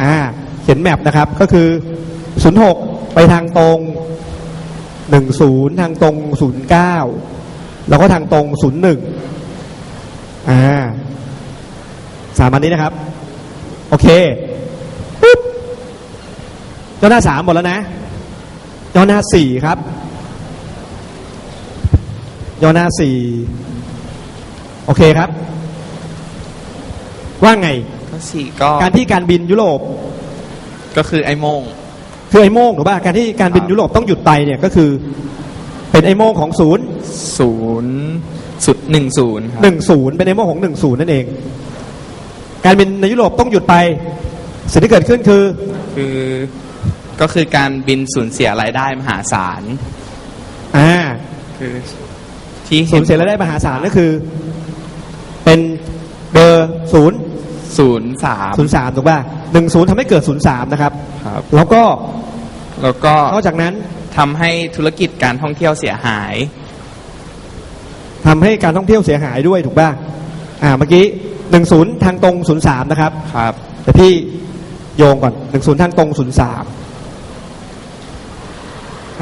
อ่าเขียนแมปนะครับก็คือ 06 ไปทางตรง 10 ทางตรง 09 แล้วก็ทางตรง 01 อ่าสามอันนี้นะครับ โอเคปุ๊บย่อหน้าสามหมดแล้วนะย่อหน้าสี่ครับย่อหน้าสี่โอเคครับ ว่าไง สี่ก็การที่การบินยุโรปก็คือไอ้โมงคือไอ้โม่งถูกป่ะการที่การบินครับยุโรปต้องหยุดไปเนี่ยก็คือ เป็นไอ้โม่งของศูนย์ศูนย์สุดหนึ่งศูนย์ครับหนึ่งศูนย์เป็นไอ้โม่งของหนึ่งศูนย์นั่นเอง การบินในยุโรปต้องหยุดไป สิ่งที่เกิดขึ้นคือ คือก็คือการบินสูญเสียรายได้มหาศาลอ่าคือที่สูเห็ญนเสียรายได้มหาศาลก็คือ เป็นเบอร์ศูนย์ ศูนย์สามศูนย์สามถูกป่ะหนึ่งศูนย์ทำให้เกิดศูนย์สามนะครับ ครับ แล้วก็แล้วก็นอกจากนั้นทำให้ธุรกิจการท่องเที่ยวเสียหาย ทำให้การท่องเที่ยวเสียหายด้วยถูกป่ะอ่าเมื่อกี้หนึ่งศูนย์ทางตรงศูนย์สามนะครับ ครับ แต่พี่โยงก่อนหนึ่งศูนย์ทางตรงศูนย์สาม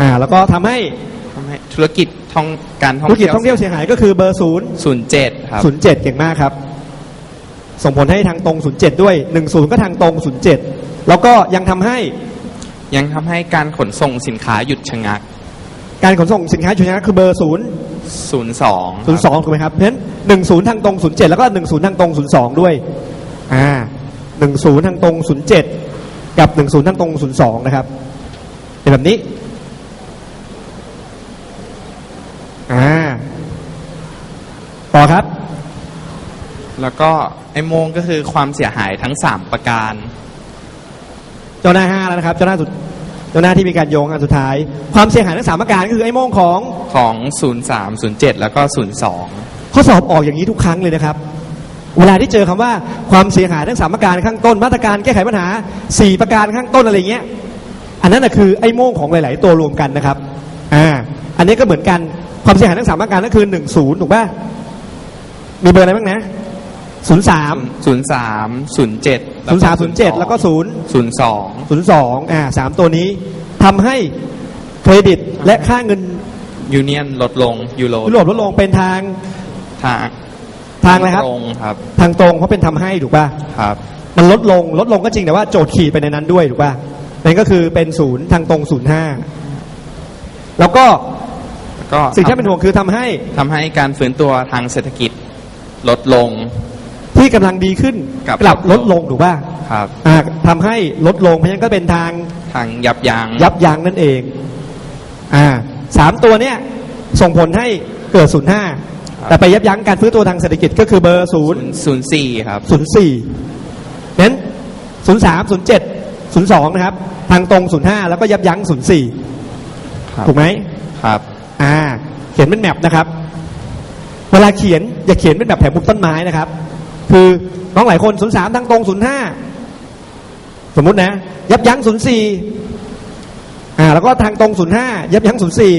อ่าแล้วก็ทำให้ทำให้ธุรกิจท่องการท่องธุรกิจเที่ยวท่องเที่ยวเสียหายก็คือเบอร์ศูนย์ศูนย์เจ็ดครับศูนย์เจ็ดเก่งมากครับ ส่งผลให้ทางตรงศูนย์เจ็ดด้วยหนึ่งศูนย์ก็ทางตรงศูนย์เจ็ดแล้วก็ยังทำให้ยังทำให้การขนส่งสินค้าหยุดชะงัก การขนส่งสินค้าชุดนี้คือเบอร์ศูนย์ศูนย์สองศูนย์สองถูกไหมครับเพราะฉะนั้นหนึ่งศูนย์ทางตรงศูนย์เจ็ดแล้วก็หนึ่งศูนย์ทางตรงศูนย์สองด้วยอ่าหนึ่งศูนย์ทางตรงศูนย์เจ็ดกับหนึ่งศูนย์ทางตรงศูนย์สองนะครับเป็นแบบนี้อ่าต่อครับ แล้วก็ไอ้โมงก็คือความเสียหายทั้งสามประการ เจ้าหน้าห้าแล้วนะครับ เจ้าหน้าสุดเจ้าหน้าที่มีการโยงอันสุดท้าย ความเสียหายทั้งสามอาการก็คือไอ้โม่งของของ 03 07 แล้วก็ 02 ข้อสอบออกอย่างนี้ทุกครั้งเลยนะครับ เวลาที่เจอคำว่าความเสียหายทั้งสามประการข้างต้นมาตรการแก้ไขปัญหาสี่ประการข้างต้นอะไรเงี้ยอันนั้นนะคือไอ้โม่งของหลาย ๆ ตัวรวมกันนะครับอ่าอันนี้ก็เหมือนกันความเสียหายทั้งสามประการก็คือหนึ่งศูนย์ถูกป่ะมีเบอร์อะไรบ้างนะ ศูนย์สาม03 07ศูนย์สามศูนย์เจ็ดแล้วก็ศูนย์02ศูนย์สองอ่าสามตัวนี้ทำให้เครดิตและค่าเงินยูเนียนลดลงยูโรยุโรปลดลงเป็นทางทางทางอะไรครับตรงครับ ทางตรงเพราะเป็นทำให้ถูกป่ะครับ มันลดลงลดลงก็จริงแต่ว่าโจทย์ขีดไปในนั้นด้วยถูกป่ะนั่นก็คือเป็นศูนย์ทางตรงศูนย์ห้าแล้วก็ก็สิ่งที่เป็นห่วงคือทำให้ทำให้การฟื้นตัวทางเศรษฐกิจลดลง ที่กำลังดีขึ้นกลับกลับลลดดลลงงถูกป่ะครับ อ่าทำให้ลดลงเพราะฉะนั้นก็เป็นทางทางยับยั้งยับยั้งนั่นเอง อ่าสามตัวเนี้ยส่งผลให้เกิดศูนย์ห้าแต่ไปยับยั้งการฟื้นตัวทางเศรษฐกิจก็คือเบอร์ศูนย์04ครับ ศูนย์สี่นั้นศูนย์สามศูนย์เจ็ดศูนย์สองนะครับ ทางตรงศูนย์ห้าแล้วก็ยับยั้งศูนย์สี่ครับ ถูกไหม ครับ อ่า เขียนเป็นแมปนะครับ เวลาเขียนอย่าเขียนเป็นแบบแผงมุมต้นไม้นะครับ คือน้องหลายคนศูนย์สามทางตรงศูนย์ห้าสมมุตินะ ยับยั้งศูนย์สี่อ่าแล้วก็ทางตรงศูนย์ห้ายับยั้งศูนย์สี่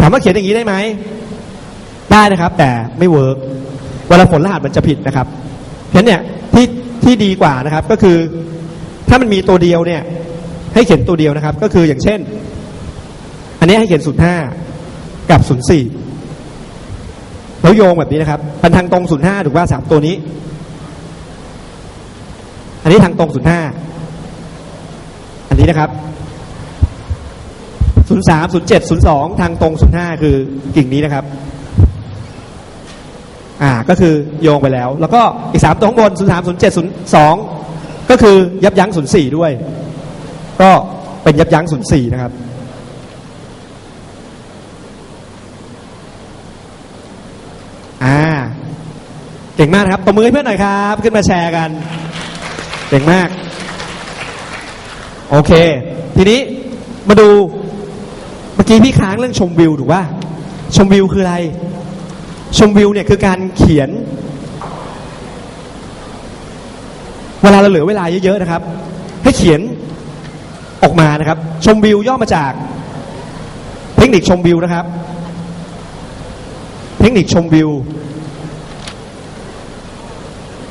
ถามว่าเขียนอย่างนี้ได้ไหมได้นะครับ แต่ไม่เวิร์กเวลาผลรหัสมันจะผิดนะครับเพราะฉะนั้นเนี่ยที่ที่ดีกว่านะครับก็คือ ถ้ามันมีตัวเดียวเนี่ย ให้เขียนตัวเดียวนะครับ ก็คืออย่างเช่น อันนี้ให้เขียนศูนย์ห้ากับศูนย์สี่แล้วโยงแบบนี้นะครับมันทางตรงศูนย์ห้าถูกว่าสามตัวนี้ อันนี้ทางตรงศูนย์ห้าอันนี้นะครับศูนย์สามศูนย์เจ็ดศูนย์สองทางตรงศูนย์ห้าคือกิ่งนี้นะครับ อ่าก็คือโยงไปแล้ว แล้วก็อีกสามตัวข้างบนศูนย์สามศูนย์เจ็ดศูนย์สองก็คือยับยั้งศูนย์สี่ด้วย ก็เป็นยับยั้งศูนย์สี่นะครับอ่าเก่งมากนะครับตบมือให้เพื่อนหน่อยครับ ขึ้นมาแชร์กัน เก่งมาก โอเค ทีนี้มาดูเมื่อกี้พี่ค้างเรื่องชมวิวถูกป่ะชมวิวคืออะไร ชมวิวเนี่ยคือการเขียน เวลาเราเหลือเวลาเยอะๆนะครับ ให้เขียนออกมานะครับ ชมวิวย่อมาจาก เทคนิคชมวิวนะครับ เทคนิคชมวิว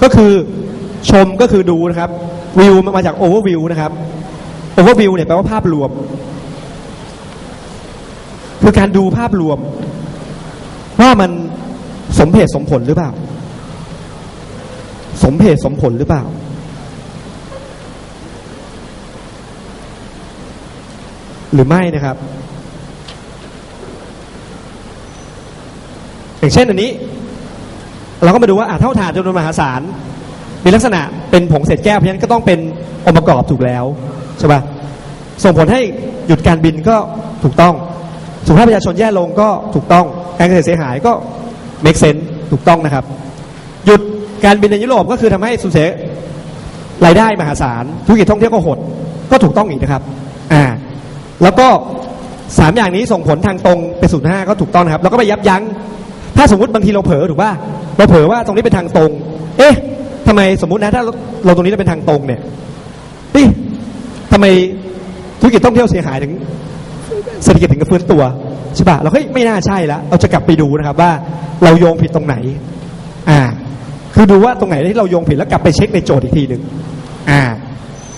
ก็คือ ชมก็คือดูนะครับ วิวมันมาจากโอเวอร์วิวนะครับโอเวอร์วิวเนี่ยแปลว่าภาพรวม คือการดูภาพรวม ว่ามันสมเหตุสมผลหรือเปล่า สมเหตุสมผลหรือเปล่า หรือไม่นะครับ อย่างเช่นอันนี้ เราก็มาดูว่าอะเท่าฐานจำนวนมหาศาล มีลักษณะเป็นผงเศษแก้วเพราะฉะนั้นก็ต้องเป็นองค์ประกอบถูกแล้วใช่ปะส่งผลให้หยุดการบินก็ถูกต้อง สุขภาพประชาชนแย่ลงก็ถูกต้อง การเกษตรเสียหายก็ make sense ถูกต้องนะครับ หยุดการบินในยุโรปก็คือทำให้สูญเสียรายได้มหาศาลธุรกิจท่องเที่ยวก็หดก็ถูกต้องอีกนะครับอ่าแล้วก็สามอย่างนี้ส่งผลทางตรงเป็นศูนย์ห้าก็ถูกต้องนะครับ แล้วก็ไปยับยั้งถ้าสมมติบางทีเราเผลอถูกป่ะเราเผลอว่าตรงนี้เป็นทางตรง เอ๊ะ ทำไมสมมตินะถ้าเราตรงนี้เราเป็นทางตรงเนี่ยเอ๊ะทำไมธุรกิจท่องเที่ยวเสียหายถึงเศรษฐกิจถึงกับฟื้นตัวใช่ปะเราเฮ้ยไม่น่าใช่แล้วเราจะกลับไปดูนะครับว่าเราโยงผิดตรงไหน อ่า คือดูว่าตรงไหนที่เราโยงผิดแล้วกลับไปเช็คในโจทย์อีกทีหนึ่งอ่า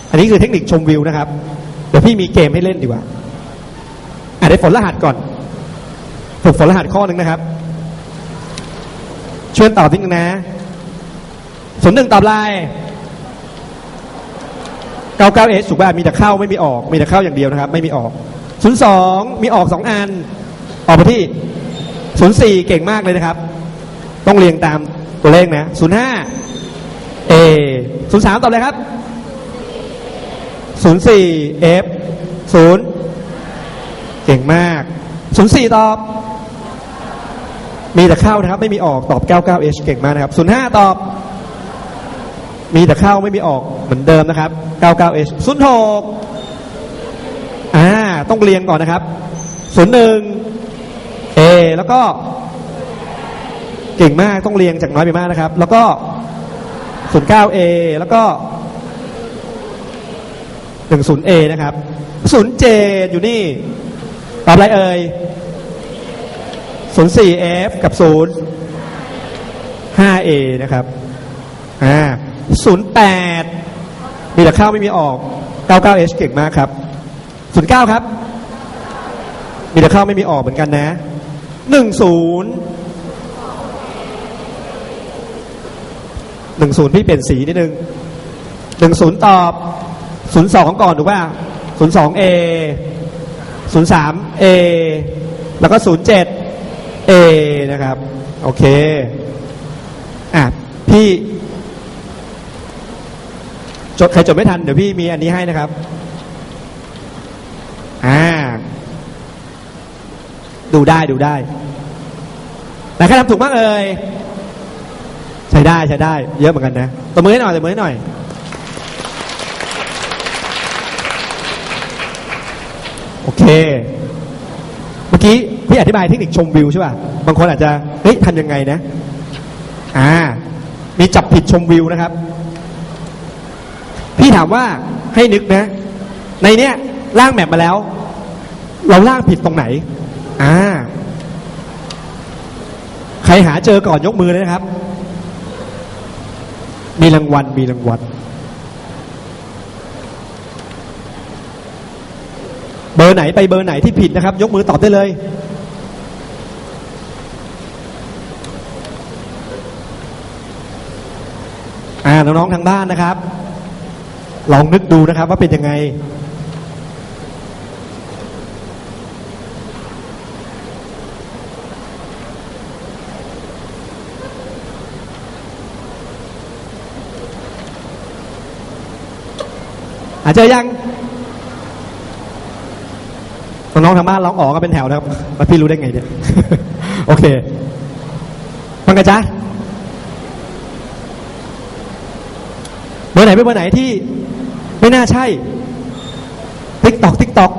อันนี้คือเทคนิคชมวิวนะครับ เดี๋ยวพี่มีเกมให้เล่นดีกว่าอ่าได้ฝนรหัสก่อนฝึกฝนรหัสข้อหนึ่งนะครับช่วยตอบนิดนึงนะ ศูนย์หนึ่งตอบไลน์เก้าเก้าเอถูกป่ะมีแต่เข้าไม่มีออก มีแต่เข้าอย่างเดียวนะครับ ไม่มีออกศูนย์สองมีออกสองอัน ออกไปที่ศูนย์สี่เก่งมากเลยนะครับ ต้องเรียงตามตัวเลขนะศูนย์ห้าเอศูนย์สามตอบเลยครับศูนย์สี่เอฟศูนย์เก่งมากศูนย์สี่ตอบ มีแต่เข้านะครับ ไม่มีออกตอบ 99H เก่งมากนะครับ05ตอบ มีแต่เข้าไม่มีออกเหมือนเดิมนะครับ 99H 06อ่าต้องเรียงก่อนนะครับ 01 A แล้วก็ เก่งมากต้องเรียงจากน้อยไปมากนะครับ แล้วก็ 09A แล้วก็ 10A นะครับ07อยู่นี่ ตอบอะไรเอ่ย 04F กับ 0 5A นะครับา08มีแต่เข้าไม่มีออก 99H เก่งมากครับ09ครับ มีแต่เข้าไม่มีออกเหมือนกันนะ10 10พี่เปลี่ยนสีนิดนึง10ตอบ02ก่อนถูกป่ะ 02A 03A แล้วก็07 A นะครับ โอเค อะ พี่ จดใครจดไม่ทันเดี๋ยวพี่มีอันนี้ให้นะครับ อ่า ดูได้ดูได้แต่ใครทำถูกมากเอ่ยใช้ได้ใช้ได้ เยอะเหมือนกันนะตบมือให้หน่อยตบมือให้หน่อย โอเค เมื่อกี้พี่อธิบายเทคนิคชมวิวใช่ป่ะ บางคนอาจจะ เฮ้ยทำยังไงนะ อ่า มีจับผิดชมวิวนะครับ พี่ถามว่าให้นึกนะ ในเนี้ยร่างแมปมาแล้ว เราร่างผิดตรงไหน อ่า ใครหาเจอก่อนยกมือเลยนะครับ มีรางวัลมีรางวัลเบอร์ไหนไปเบอร์ไหนที่ผิดนะครับ ยกมือตอบได้เลยอ่าน้องๆทางบ้านนะครับ ลองนึกดูนะครับ ว่าเป็นยังไง อาจจะยังน้องๆทางบ้านร้องออกกันเป็นแถวนะครับแล้วพี่รู้ได้ไงเนี่ย โอเคฟังกันจ้ะเบอร์ไหนเป็นเบอร์ไหนที่ ไม่น่าใช่ติ๊กตอกติ๊กตอก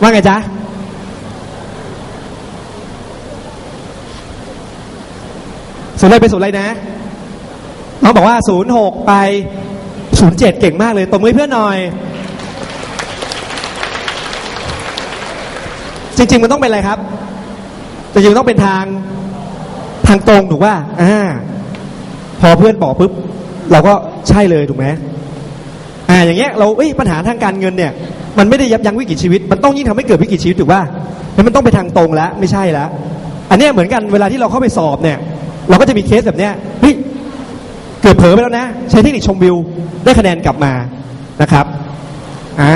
ว่าไงจ๊ะศูนย์อะไรไปศูนย์อะไรนะน้องบอกว่าศูนย์หกไปศูนย์เจ็ดเก่งมากเลยตบมือเพื่อนหน่อย จริง ๆ มันต้องเป็นอะไรครับจริงๆมันต้องเป็นทางทางตรงถูกป่ะอ่าพอเพื่อนบอกปุ๊บ เราก็ใช่เลยถูกไหมอ่าอย่างเงี้ยเราเอ้ยปัญหาทางการเงินเนี่ย มันไม่ได้ยับยั้งวิกฤตชีวิต มันต้องยิ่งทำให้เกิดวิกฤตชีวิตถูกป่ะแล้วมันต้องไปทางตรงแล้วไม่ใช่แล้วอันเนี้ยเหมือนกันเวลาที่เราเข้าไปสอบเนี่ย เราก็จะมีเคสแบบเนี้ยเฮ้ยเกือบเผลอไปแล้วนะ ใช้เทคนิคชมวิวได้คะแนนกลับมานะครับอ่า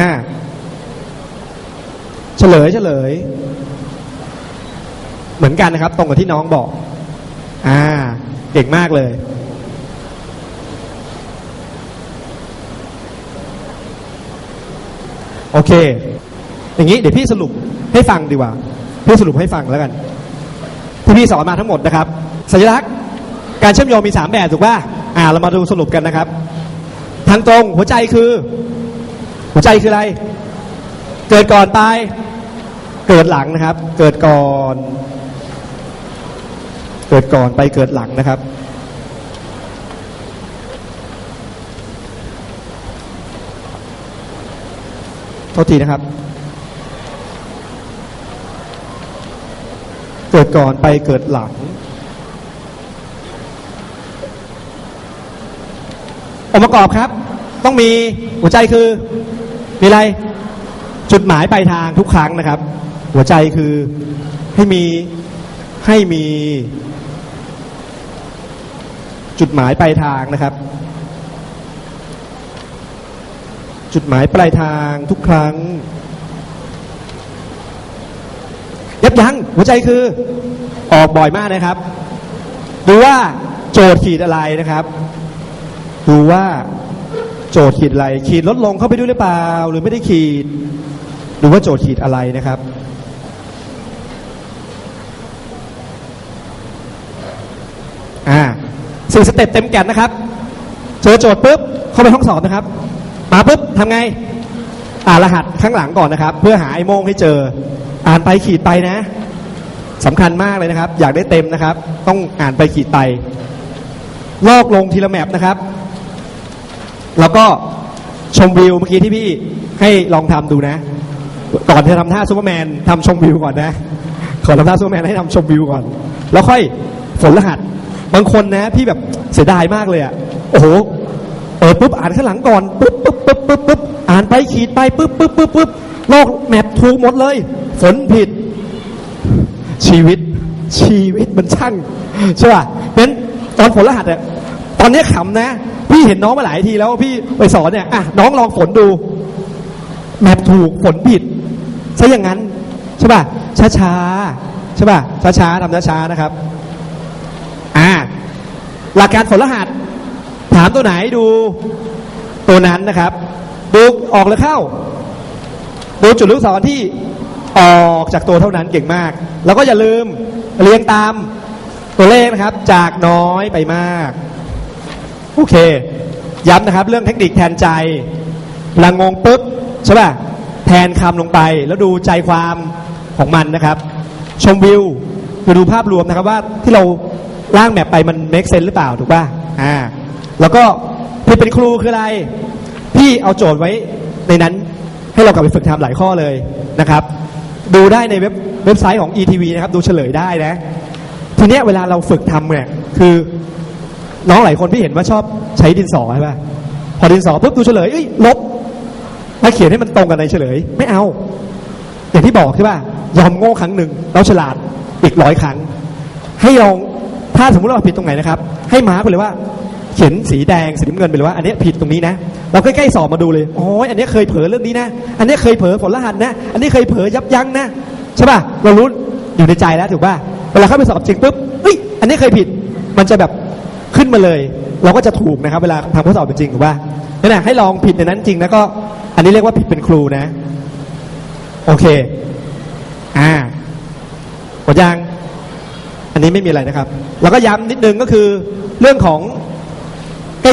เฉลยเฉลย เหมือนกันนะครับ ตรงกับที่น้องบอก อ่า เก่งมากเลย โอเค อย่างนี้เดี๋ยวพี่สรุปให้ฟังดีกว่า พี่สรุปให้ฟังแล้วกัน ที่พี่สอนมาทั้งหมดนะครับ สัญลักษณ์ การเชื่อมโยงมีสามแบบถูกป่ะ อ่า เรามาดูสรุปกันนะครับ ทางตรงหัวใจคือ หัวใจคืออะไร เกิดก่อนตาย เกิดหลังนะครับ เกิดก่อน เกิดก่อนไปเกิดหลังนะครับ ทษทีนะครับ เกิดก่อนไปเกิดหลังองค์ประกอบครับ ต้องมีหัวใจคือ มีอะไร จุดหมายปลายทางทุกครั้งนะครับ หัวใจคือให้มีให้มี จุดหมายปลายทางนะครับ จุดหมายปลายทางทุกครั้ง ยับยั้งหัวใจคือออกบ่อยมากนะครับ ดูว่าโจทย์ขีดอะไรนะครับ ดูว่าโจทย์ขีดอะไรขีดลดลงเข้าไปด้วยหรือเปล่า หรือไม่ได้ขีด ดูว่าโจทย์ขีดอะไรนะครับอ่าสี่สเต็ปเต็มแก่นนะครับ เจอโจทย์ปุ๊บเข้าไปห้องสอบนะครับ มาปุ๊บทำไง อ่านรหัสข้างหลังก่อนนะครับ เพื่อหาไอ้โมงให้เจอ อ่านไปขีดไปนะสำคัญมากเลยนะครับ อยากได้เต็มนะครับ ต้องอ่านไปขีดไป ลอกลงทีละแมปนะครับ แล้วก็ชมวิวเมื่อกี้ที่พี่ให้ลองทำดูนะ ก่อนจะทำท่าซูเปอร์แมนทำชมวิวก่อนนะขอทำท่าซูเปอร์แมนให้ทำชมวิวก่อน แล้วค่อยฝนรหัส บางคนนะพี่แบบเสียดายมากเลยอะโอ้โหเปิดปุ๊บอ่านข้างหลังก่อนปุ๊บ ปุ๊บปุ๊บปุ๊บอ่านไปขีดไปปุ๊บปุ๊บปุ๊บปุ๊บโลกแมปถูกหมดเลย ฝนผิด ชีวิต ชีวิตมันช่างใช่ป่ะเพราะฉะนั้นตอนฝนรหัสอะตอนนี้ขำนะ พี่เห็นน้องมาหลายทีแล้วพี่ไปสอนเนี่ยอะน้องลองฝนดู แมปถูกฝนผิดซะอย่างนั้นใช่ป่ะช้าช้าๆใช่ป่ะช้าช้าๆทำช้าช้าๆนะครับ อ่าหลักการฝนรหัส ถามตัวไหนดู ตัวนั้นนะครับ ดูออกหรือเข้า ดูจุดลูกศรที่ออกจากตัวเท่านั้นเก่งมาก แล้วก็อย่าลืมเรียงตามตัวเลขนะครับ จากน้อยไปมาก โอเค ย้ำนะครับ เรื่องเทคนิคแทนใจลังงงปุ๊บใช่ป่ะแทนคำลงไป แล้วดูใจความของมันนะครับ ชมวิวคือดูภาพรวมนะครับว่าที่เราร่างแมปไปมัน make sense หรือเปล่าถูกป่ะอ่าแล้วก็ พี่เป็นครูคืออะไร พี่เอาโจทย์ไว้ในนั้นให้เรากลับไปฝึกทำหลายข้อเลยนะครับ ดูได้ในเว็บเว็บไซต์ของ ETV นะครับ ดูเฉลยได้นะ ทีเนี้ยเวลาเราฝึกทำเนี่ยคือ น้องหลายคนพี่เห็นว่าชอบใช้ดินสอใช่ป่ะพอดินสอปุ๊บดูเฉลยเอ้ยลบแล้วเขียนให้มันตรงกันในเฉลย ไม่เอา อย่างที่บอกใช่ป่ะยอมโง่ครั้งหนึ่งแล้วฉลาดอีกร้อยครั้ง ให้ลองถ้าสมมติเราผิดตรงไหนนะครับ ให้มาร์กไปเลยว่า เขียนสีแดงสีน้ำเงินไปเลยว่าอันนี้ผิดตรงนี้นะ เราใกล้ๆสอบมาดูเลยโอ้ยอันนี้เคยเผลอเรื่องนี้นะ อันนี้เคยเผลอฝนรหัสนะ อันนี้เคยเผลอยับยั้งนะใช่ป่ะเรารู้อยู่ในใจแล้วถูกป่ะเวลาเข้าไปสอบจริงปุ๊บเฮ้ยอันนี้เคยผิดมันจะแบบขึ้นมาเลย เราก็จะถูกนะครับ เวลาทำข้อสอบเป็นจริงถูกป่ะนั่นแหละให้ลองผิดในนั้นจริงแล้วก็ อันนี้เรียกว่าผิดเป็นครูนะ โอเค อ่าหมดยังอันนี้ไม่มีอะไรนะครับ แล้วก็ย้ำนิดนึงก็คือเรื่องของ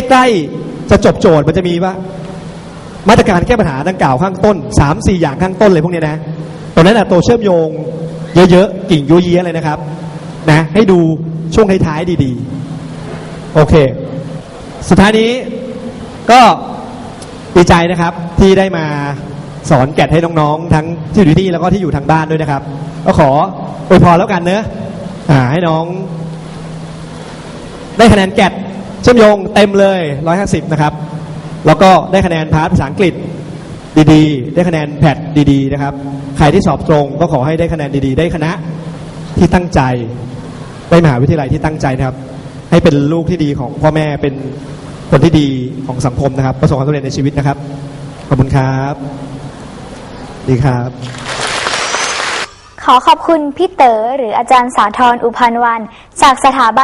ใกล้ๆจะจบโจทย์มันจะมีว่ามาตรการแก้ปัญหาดังกล่าวข้างต้นสามสี่อย่างข้างต้นเลยพวกนี้นะตรงนั้นนะตัวเชื่อมโยงเยอะๆ กิ่งยัวเยี้ยเลยนะครับ นะ ให้ดูช่วงท้ายๆดีๆ โอเค สุดท้ายนี้ก็ดีใจนะครับที่ได้มาสอนแกดให้น้องๆ ทั้งที่อยู่ที่นี่แล้วก็ที่อยู่ทางบ้านด้วยนะครับ ก็ขออวยพรแล้วกันเนอะอ่าให้น้อง ได้คะแนนแกด เชื่อมโยงเต็มเลย 150 นะครับ แล้วก็ได้คะแนนพาร์ทภาษาอังกฤษดีๆ ได้คะแนนแพทดีๆ นะครับ ใครที่สอบตรงก็ขอให้ได้คะแนนดีๆ ได้คณะที่ตั้งใจ ได้มหาวิทยาลัยที่ตั้งใจนะครับ ให้เป็นลูกที่ดีของพ่อแม่ เป็นคนที่ดีของสังคมนะครับ ประสบความสำเร็จในชีวิตนะครับ ขอบคุณครับ ดีครับ ขอขอบคุณพี่เต๋อหรืออาจารย์สาธรอุพันวัน จากสถาบัน